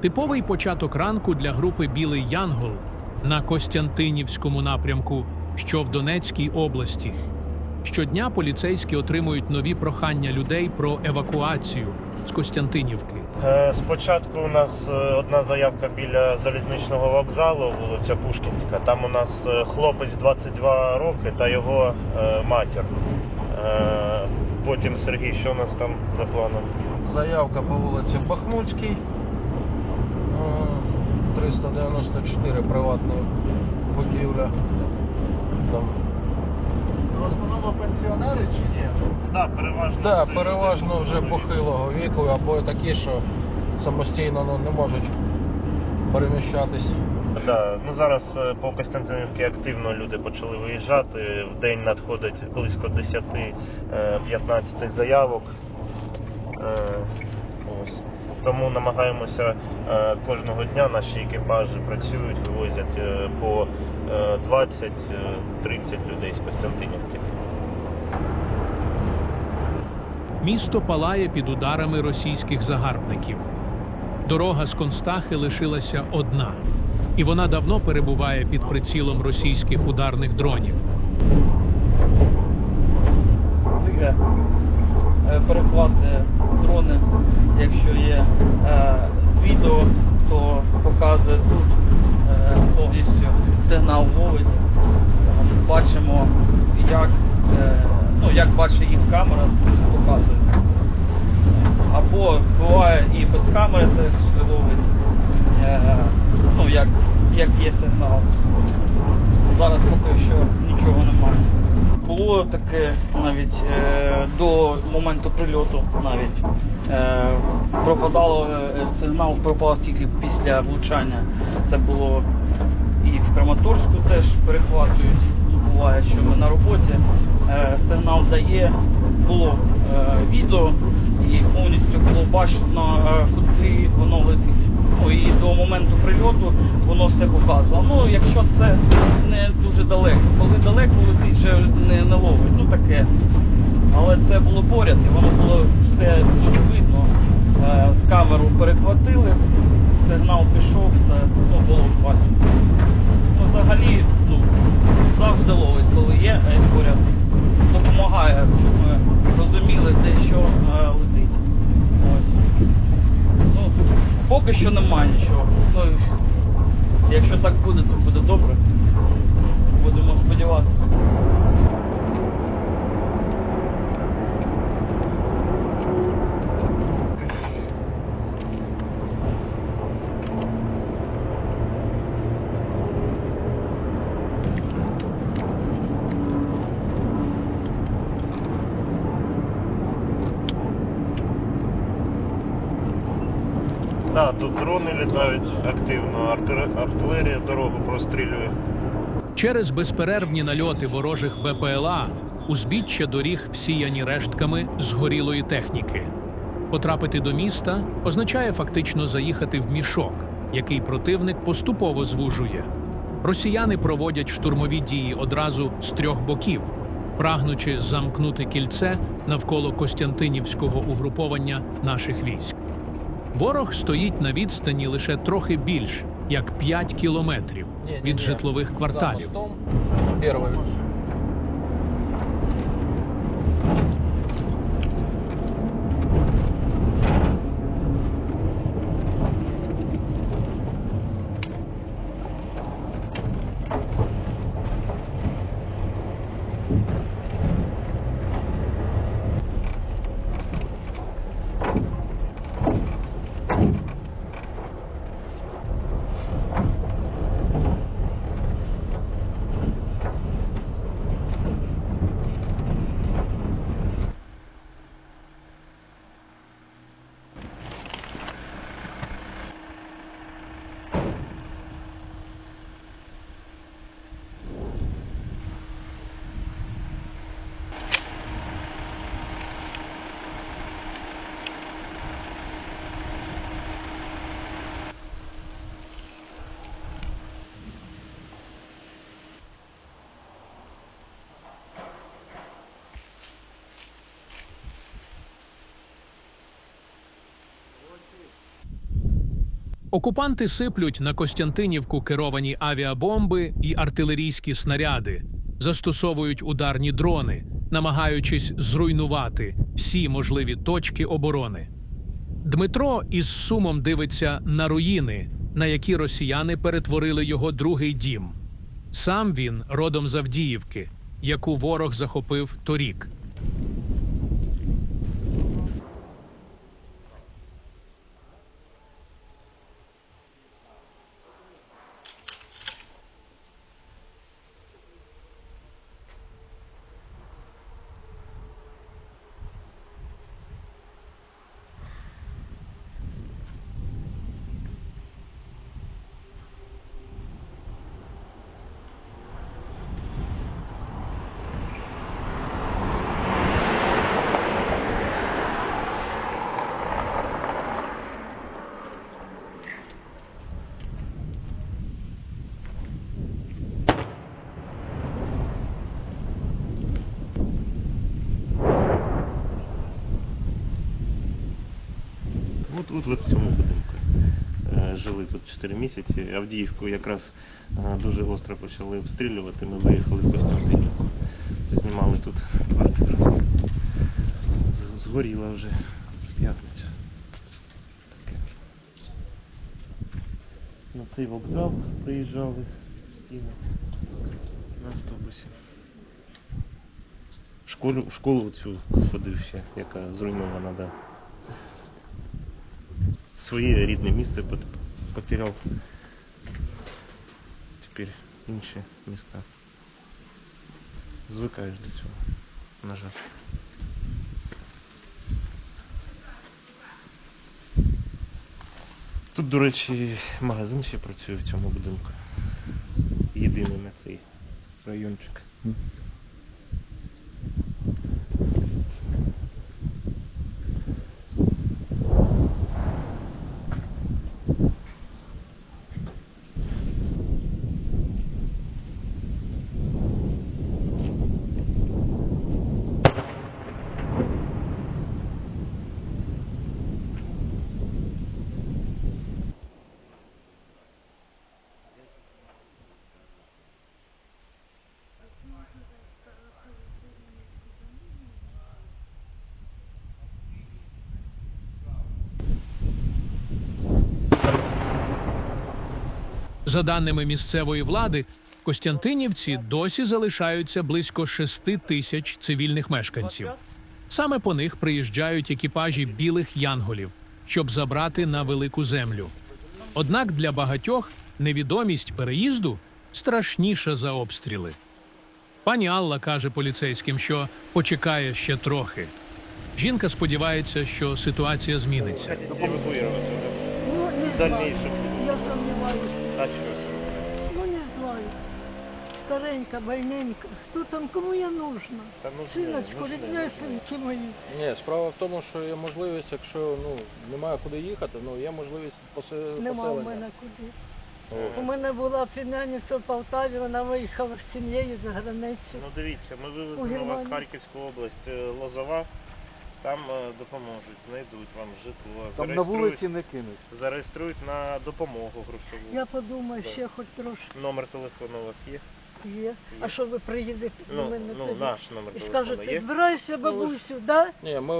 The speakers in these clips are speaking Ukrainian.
Типовий початок ранку для групи Білий Янгол на Костянтинівському напрямку, що в Донецькій області. Щодня поліцейські отримують нові прохання людей про евакуацію з Костянтинівки. Е, Спочатку у нас е, одна заявка біля залізничного вокзалу, вулиця Пушкінська. Там у нас е, хлопець 22 роки та його матір. Потім Сергій, що у нас там за планом? Заявка по вулиці Бахмутській. Е, 394 приватна будівля. Там. В основному пенсіонери чи ні? Так, переважно. Да, це переважно вже похилого віку або такі, що самостійно ну, не можуть переміщатись. Да. Ну, зараз е, по Костянтинівці активно люди почали виїжджати. В день надходить близько 10-15 заявок. Е, Ось. Тому намагаємося е, кожного дня наші екіпажі працюють, вивозять е, по е, 20-30 людей з Костянтинівки. Місто палає під ударами російських загарбників. Дорога з Констахи лишилася одна, і вона давно перебуває під прицілом російських ударних дронів. е, перехват е, дрони, якщо є е, відео, то показує тут е, повністю сигнал ловить. Бачимо, як, е, ну, як бачить їх камера, показує. Або буває і без камери теж ловить, е, ну, як, як є сигнал. Зараз поки що нічого немає. Було таке навіть е, до моменту прильоту навіть пропадало е, сигнал пропав тільки після влучання. Це було і в Краматорську теж перехватують. Буває, що ми на роботі. Е, сигнал дає, було е, відео і повністю було бачено, е, куди воно летить. Ну і до моменту прильоту воно все показувало. Ну, якщо це не дуже далеко, коли далеко летить, вже не, не ловить. Ну таке. Але це було поряд, і воно було все дуже видно. Е, з камеру перехватили, сигнал пішов, це ну, було бачити. Ну, взагалі, ну, завжди ловить, коли є е, поряд. Допомагає, щоб ми розуміли, де що е, летить. Ось. Ну, поки що немає нічого. Ну, якщо так буде, то буде добре. Будемо сподіватися. Да, тут дрони літають активно, артилерія дорогу прострілює. Через безперервні нальоти ворожих БПЛА узбіччя доріг всіяні рештками згорілої техніки. Потрапити до міста означає фактично заїхати в мішок, який противник поступово звужує. Росіяни проводять штурмові дії одразу з трьох боків, прагнучи замкнути кільце навколо Костянтинівського угруповання наших військ. Ворог стоїть на відстані лише трохи більш як 5 кілометрів від житлових кварталів. Окупанти сиплють на Костянтинівку керовані авіабомби і артилерійські снаряди, застосовують ударні дрони, намагаючись зруйнувати всі можливі точки оборони. Дмитро із сумом дивиться на руїни, на які росіяни перетворили його другий дім. Сам він родом з Авдіївки, яку ворог захопив торік. От, в цьому будинку. Е, Жили тут 4 місяці. Авдіївку якраз е, дуже гостро почали обстрілювати. Ми виїхали в Костянтинівку. Знімали тут квартиру. Згоріла вже в п'ятницю. На цей вокзал приїжджали постійно на автобусі. Школу, школу цю ходив ще, яка зруйнована, да. Своє рідне місто пот- потеряв. Тепер інші міста. Звикаєш до цього, на жаль. Тут, до речі, магазин ще працює в цьому будинку. Єдиний на цей райончик. За даними місцевої влади, в Костянтинівці досі залишаються близько 6 тисяч цивільних мешканців. Саме по них приїжджають екіпажі білих янголів, щоб забрати на велику землю. Однак для багатьох невідомість переїзду страшніша за обстріли. Пані Алла каже поліцейським, що почекає ще трохи. Жінка сподівається, що ситуація зміниться. Ну, не знаю. Дальнейшем. Я сомневаюсь. А що? Ну, не знаю. Старенька, больненька. Кто там, кому я нужна? Та нужне, Синочку, ріднесенькі мої. Ні, справа в тому, що є можливість, якщо ну, немає куди їхати, ну є можливість посе- Нема у поселення. мене куди. О. У мене була племянниця в Полтаві, вона виїхала з сім'єю за границю. Ну дивіться, ми У вивеземо вас Германії. в Харківську область, е, Лозова. Там е, допоможуть, знайдуть вам житло, Там на зареєструють, вулиці не кинуть. зареєструють на допомогу грошову. Я подумаю, ще хоч трошки Номер телефону у вас є? Є. А що ви приїдете до Ну, мене ну тоді? наш номер І телефону скажете, є. збирайся, бабусю, да? Ні, ми,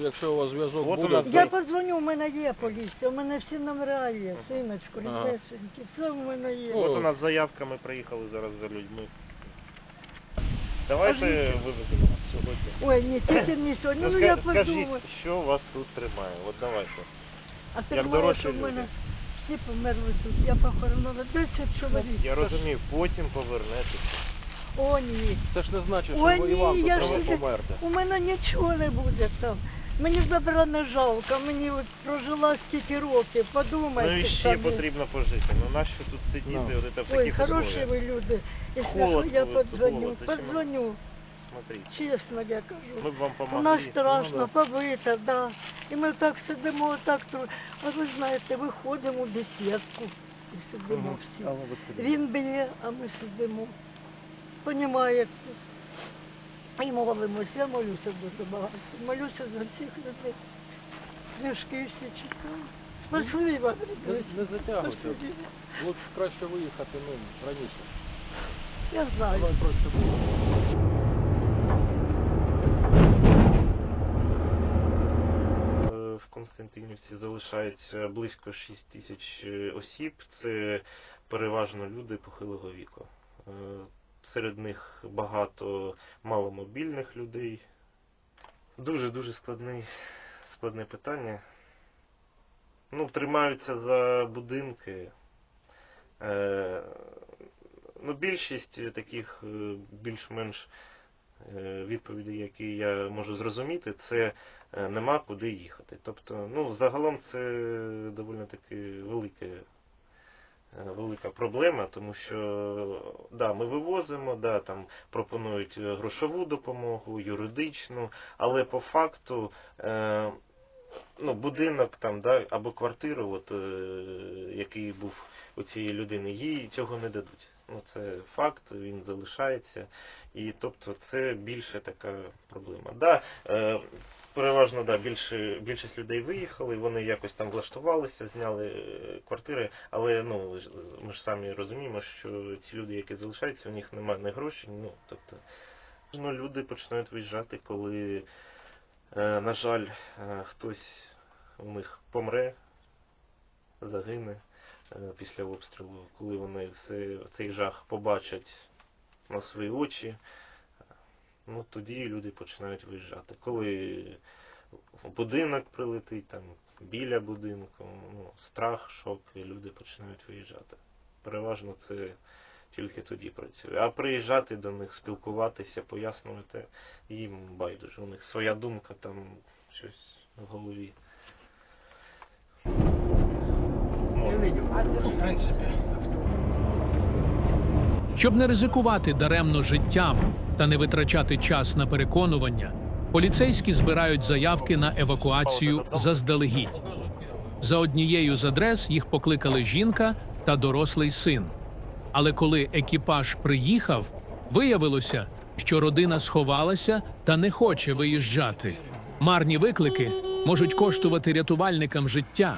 якщо у вас зв'язок От у буде, нас то- Я подзвоню, у мене є поліція, у мене всі номера є, синочку, Ага. все у мене є. Ну, От у нас заявка, ми приїхали зараз за людьми. Давайте вивеземо вас сьогодні. Ой, ні, тільки не сьогодні, ну ска- я скажіть, що вас тут тримає? От давайте. А як ти дорослі що в мене люди. Всі померли тут. Я похоронила 10 чоловік. Я розумію, потім повернетеся. О, ні. це ж не значить, що Ой, ви ні, я ж не- померти. У мене нічого не буде там. Мені забра не жалко, мені от прожила стільки років, подумайте Ну і ще самі. потрібно пожити. Ну нащо тут сидіти Ну. от це в Ой, таких хороші условиях? ви люди. Якщо Холод, я холод, подзвоню, холод, зачем подзвоню, Смотрите, чесно я кажу. ми б вам У помогли. нас страшно, Ну, побито, да. І ми так сидимо, так тру. А ви знаєте, виходимо у бесідку і сидимо всі. Ви сидите. Він б'є, а ми сидимо. Понімаєте? І молимося, я молюся дуже багато. Молюся за всіх людей. Книжки всі читаю. Спасибі вам. Не, не затягуйте. Спасибі. Лучше краще виїхати ну, раніше. Я знаю. Воно проще. Е, В Константинівці залишається близько 6 тисяч е, осіб. Це переважно люди похилого віку. Е, Серед них багато маломобільних людей. Дуже-дуже складний, складне питання. Ну, тримаються за будинки. Е, Ну, більшість таких е, більш-менш е, відповідей, які я можу зрозуміти, це е, нема куди їхати. Тобто, ну, загалом це доволі таки велике, е, велика проблема, тому що да, ми вивозимо, да, там пропонують е, грошову допомогу, юридичну, але по факту е, ну, будинок там, да, або квартиру, от, е, який був у цієї людини, їй цього не дадуть. Ну, це факт, він залишається. І тобто це більше така проблема. Да, е, переважно да, більше, більшість людей виїхали, вони якось там влаштувалися, зняли е, квартири, але ну, ми ж самі розуміємо, що ці люди, які залишаються, у них немає ні грошей, ну, тобто, ну, люди починають виїжджати, коли, е, на жаль, е, хтось у них помре, загине після обстрілу, коли вони все, цей жах побачать на свої очі, ну тоді люди починають виїжджати. Коли в будинок прилетить, там біля будинку, ну, страх, шок, і люди починають виїжджати. Переважно це тільки тоді працює. А приїжджати до них, спілкуватися, пояснювати їм байдуже. У них своя думка, там щось в голові. В принципі. Щоб не ризикувати даремно життям та не витрачати час на переконування, поліцейські збирають заявки на евакуацію заздалегідь. За однією з адрес їх покликали жінка та дорослий син. Але коли екіпаж приїхав, виявилося, що родина сховалася та не хоче виїжджати. Марні виклики можуть коштувати рятувальникам життя.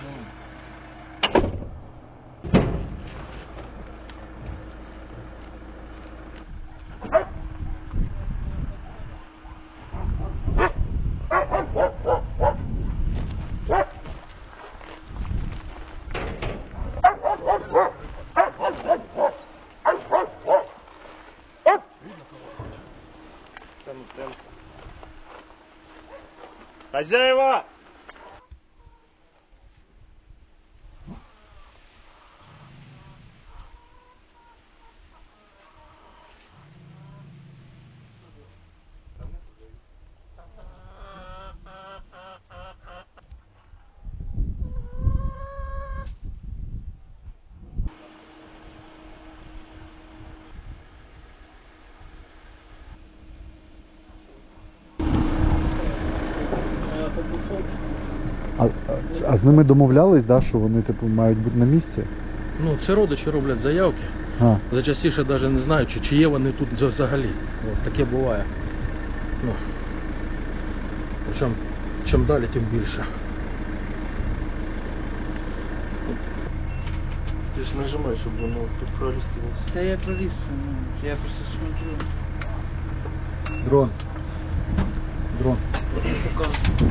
А, а, а з ними домовлялись, да, що вони типу мають бути на місці? Ну, це родичі роблять заявки. А, Зачастіше навіть не знаю, чи, чи є вони тут взагалі. От, таке буває. Ну, причому, чим далі, тим більше. Ти ж нажимай, щоб воно тут пролістилося. Та я проліз, ну, я просто смотрю. дрон. Дрон. Показую.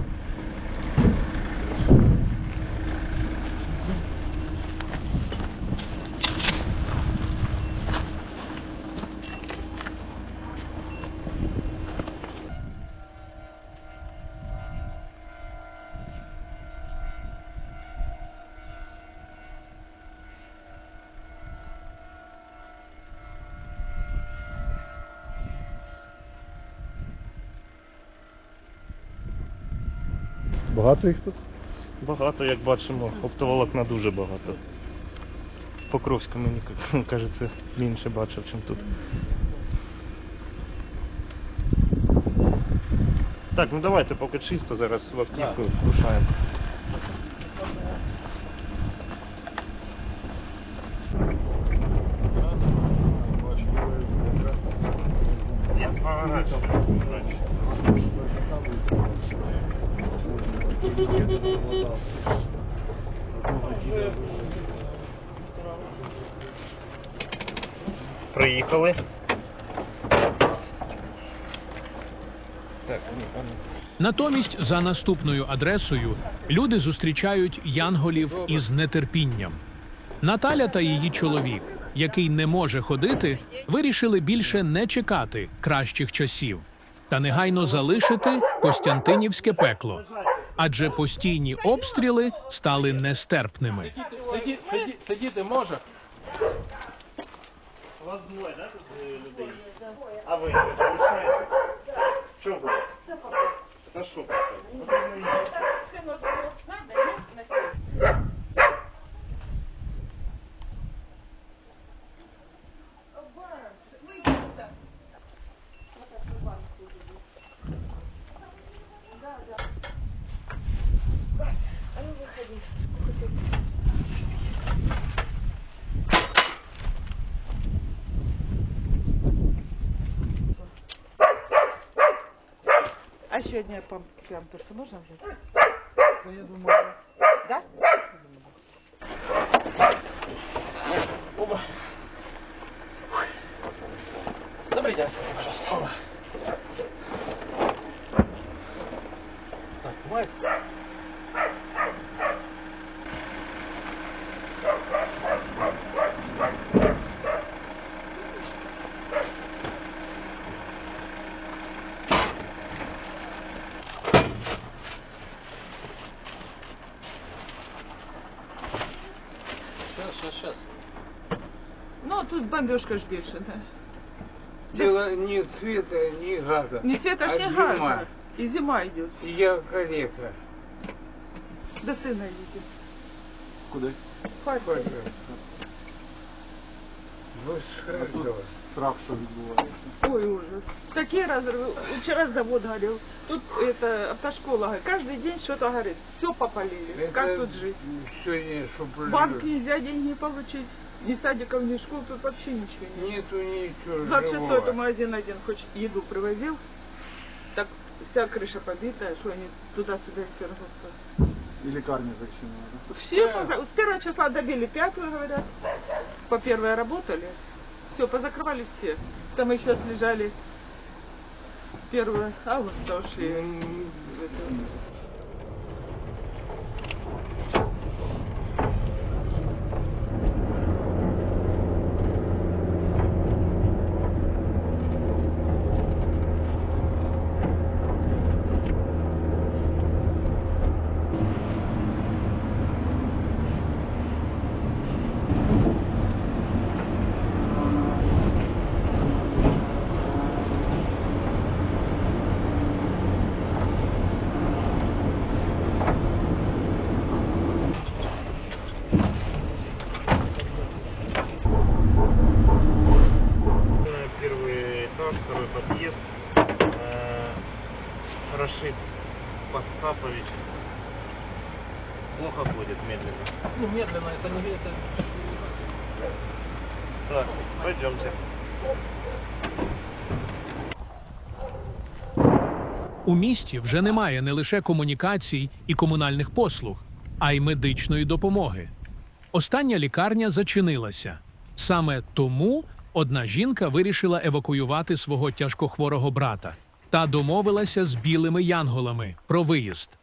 їх тут? Багато, як бачимо, оптоволокна дуже багато. Покровська мені кажеться менше бачив, ніж тут. Так, ну давайте поки чисто, зараз в автівку рушаємо. Я з вже Приїхали. Так, ні, а ну. Натомість за наступною адресою люди зустрічають янголів із нетерпінням. Наталя та її чоловік, який не може ходити, вирішили більше не чекати кращих часів та негайно залишити Костянтинівське пекло, адже постійні обстріли стали нестерпними. Сиді, сиді, сидіти може? У вас двоє, да, тут е, людей? А ви? Чого? Та що? Потрібно їхати. А сегодня пам памперсы можно взять? Ну, я думаю, да? Добрый день, скажите, бомбежка ж більше, да. Дело не света, не газа. Не света, а ж не зима. газа. И зима идет. Я калека. До сына идите. Куда? В Харьков. Пожалуйста. Ну, хорошо. Страх, що відбувається. Ой, ужас. Такие разрывы. Вчера завод горел. Тут это автошкола горит. Каждый день что-то горит. Все попалили. Как тут жить? Сегодня, что В банк нельзя деньги получить. Ни садиков, ни школ, тут вообще ничего нет. Нету ничего 26 живого. это магазин один хоть еду привозил. Так вся крыша побитая, что они туда-сюда свергнутся. І лікарня зачинена, да? Все, поза- с первого числа добили пятую, говорят. По первое работали. Все, позакрывали все. Там еще отлежали первое августа ушли. Пойдемте. У місті вже немає не лише комунікацій і комунальних послуг, а й медичної допомоги. Остання лікарня зачинилася. Саме тому одна жінка вирішила евакуювати свого тяжкохворого брата та домовилася з білими янголами про виїзд.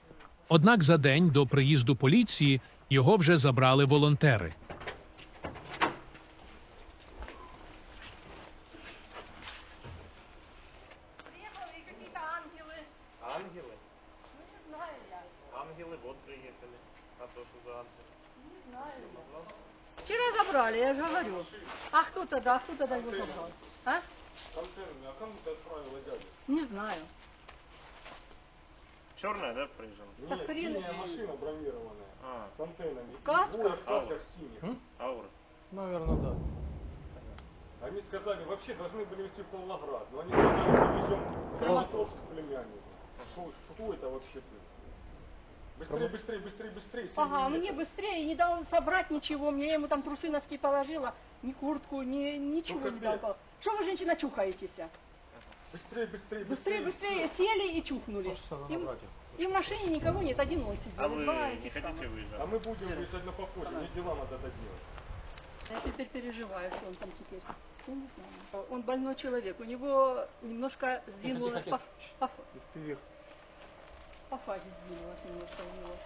Однак за день до приїзду поліції його вже забрали волонтери. Забрали, я же говорю. А кто тогда, а кто тогда его забрал? А? а кому ты отправила дядю? Не знаю. Черная, да, приезжала? Так хрен синяя машина бронированная. А, С антеннами. Двое в касках синих. аура. Наверное, да. Они сказали, вообще должны были везти в Павлоград, но они сказали, привезем в Краматорск к племяннику. Что, что это вообще было? Быстрее, быстрее, быстрее, быстрее. Ага, мне быстрее, не дал собрать ничего, мне я ему там трусы носки положила, ни куртку, ни ничего Ну, не дал. Что вы, женщина, чухаетесь? Быстрее, быстрее, Быстрее, быстрее сели и чухнули. Набрать? И в машине никого нет, один он сидит. А вы Два не хотите самых. выезжать? А мы будем выезжать на походе, мне дела надо доделать. Я теперь переживаю, что он там теперь. Я не знаю. Он больной человек, у него немножко сдвинулось по, по, по фазе сдвинулось немножко у него.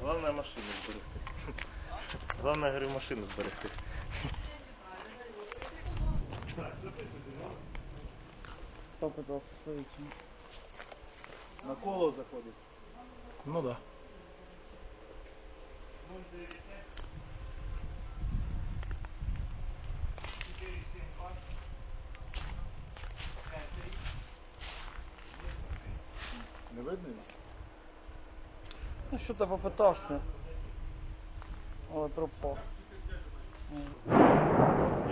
Главное машину зберегти. Главное, говорю, машину зберегти. На коло заходить. Ну да. Не видно? Ну що то попитався. Але пропав.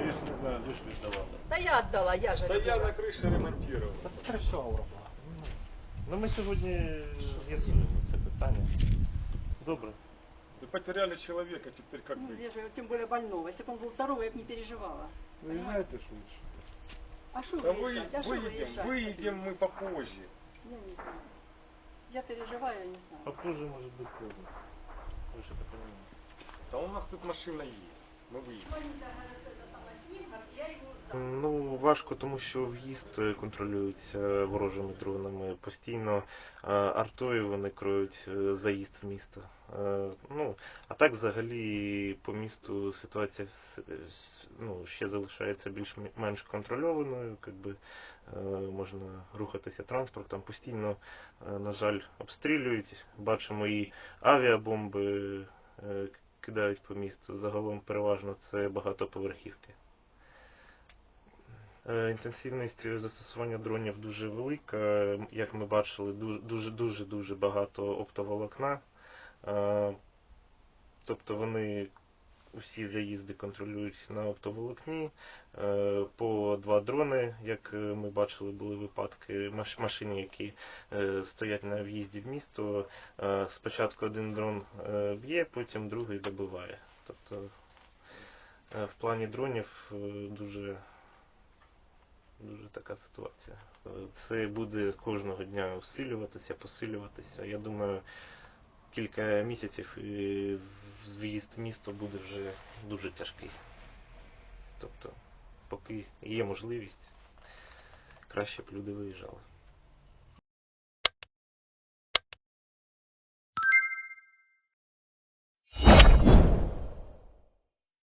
Я ж не знаю, ви ж віддавали. Да я отдала, я же Да я любила. на крыше ремонтировал. Ну ми сьогодні з'ясуємо це питання. Добре. Вы потеряли человека, теперь как Ну, быть? я же, тем более больного. Если бы он был здоровый, я бы не переживала. Выезжайте швидше. А что Да вы, выезжать? А что выедем, выезжать? выедем мы попозже. Я не знаю. Я переживаю, я не знаю. Попозже може бути поздно. Ви що таке розумієте? Да у нас тут машина есть. Мы выедем. Ну, важко, тому що в'їзд е, контролюється ворожими дронами. Постійно артою вони кроють е, заїзд в місто. Е, Ну, а так взагалі по місту ситуація ну, ще залишається більш-менш контрольованою, якби можна рухатися транспортом. Постійно, на жаль, обстрілюють. Бачимо і авіабомби кидають по місту. Загалом переважно це багатоповерхівки. Е, Інтенсивність застосування дронів дуже велика. Як ми бачили, дуже дуже багато оптоволокна. Е, Тобто вони усі заїзди контролюють на оптоволокні. Е, По два дрони, як ми бачили, були випадки маш- машини, які стоять на в'їзді в місто. Спочатку один дрон б'є, потім другий добиває. Тобто в плані дронів дуже Дуже така ситуація. Це буде кожного дня усилюватися, посилюватися. Я думаю, кілька місяців і в'їзд в місто буде вже дуже тяжкий. Тобто, поки є можливість, краще б люди виїжджали.